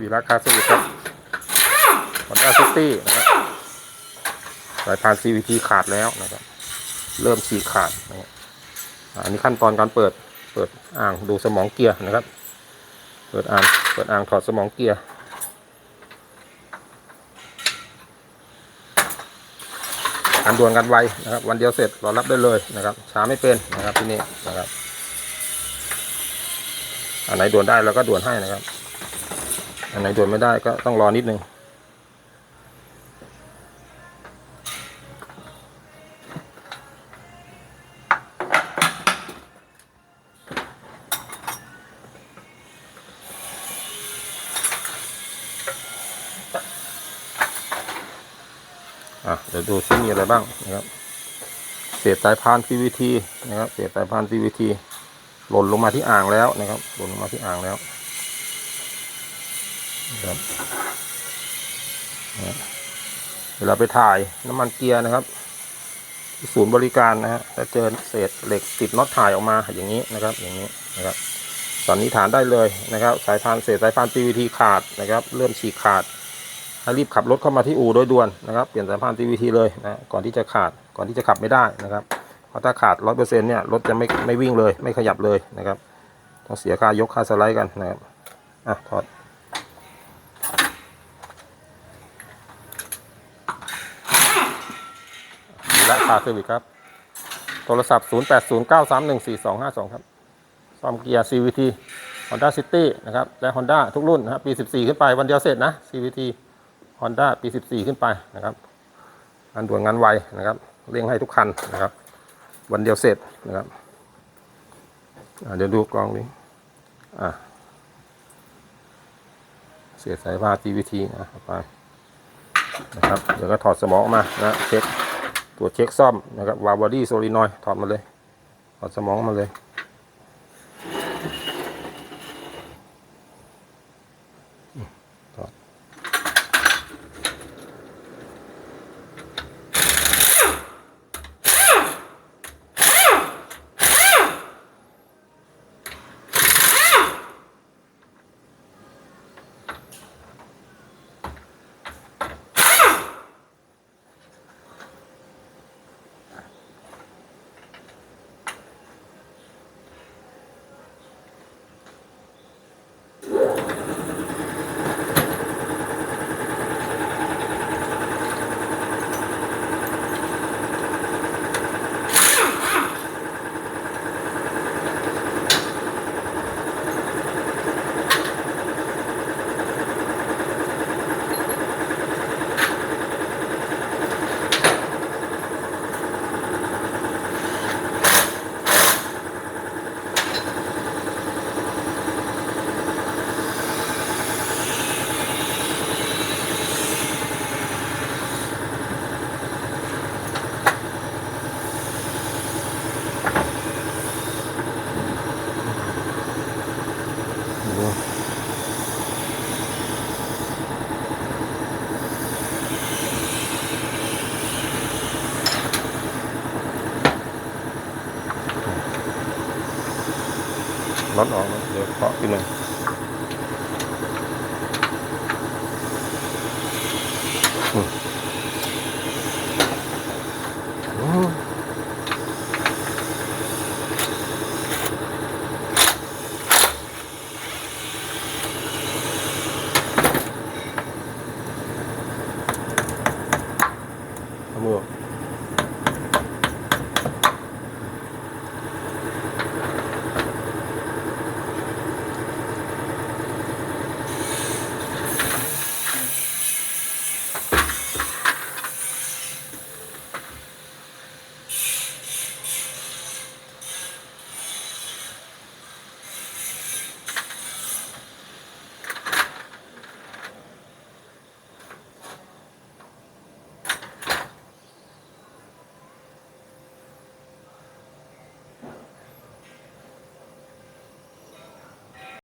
วีราคาสวิตครับฮอนด้าซิตี้นะครับสายพาน CVT ขาดแล้วนะครับ เริ่มฉีกขาดนะครับอันนี้ขั้นตอนการเปิดเปิดอ่างดูสมองเกียร์นะครับ เปิดอ่างเปิดอ่างถอดสมองเกียร์การด่วนกันไวนะครับ วันเดียวเสร็จรอรับได้เลยนะครับ ช้าไม่เป็นนะครับที่นี่นะครับ อันไหนด่วนได้เราก็ด่วนให้นะครับ อันไหนด่วนไม่ได้ก็ต้องรอนิดนึงอะเดี๋ยวดูซิมีอะไรบ้างนะครับเศษสายพาน PVT นะครับเศษสายพาน PVT หล่นลงมาที่อ่างแล้วนะครับหล่นลงมาที่อ่างแล้ว ครับเวลาไปถ่ายน้ำมันเกียร์นะครับที่ศูนย์บริการนะฮะถ้าเจอเศษเหล็กติดน็อตถ่ายออกมาอย่างนี้นะครับ อย่างนี้นะครับสันนิษฐานได้เลยนะครับ สายพานเศษสายพาน PVT ขาดนะครับ เริ่มฉีกขาดให้รีบขับรถเข้ามาที่อู่โดยด่วนนะครับ เปลี่ยนสายพาน TVT เลยนะก่อนที่จะขาดก่อนที่จะขับไม่ได้นะครับเพราะถ้าขาดร้อยเปอร์เซ็นต์เนี่ยรถจะไม่ไม่วิ่งเลย ไม่ขยับเลยนะครับ ต้องเสียค่ายกค่าสไลด์กันนะครับอะถอด ดีละคาเซอร์วิสครับ โทรศัพท์ 0809314252 ครับซ่อมเกียร์ CVT Honda City นะครับ และ Honda ทุกรุ่นนะครับปี 14 ขึ้นไปวันเดียวเสร็จนะ CVT Honda ปี 14 ขึ้นไปนะครับงานด่วนงานไวนะครับเร่งให้ทุกคันนะครับ วันเดียวเสร็จนะครับเดี๋ยวดูกล้องนี้อะเสียสายพา CVT นะไปนะครับ เดี๋ยวก็ถอดสมองมานะเช็ค ตัวเช็คซ่อมนะครับวาวบอดี้โซลินอยถอดมาเลยถอดสมองมาเลย น็อตออกเดี๋ยวเคาะทีหนึ่ง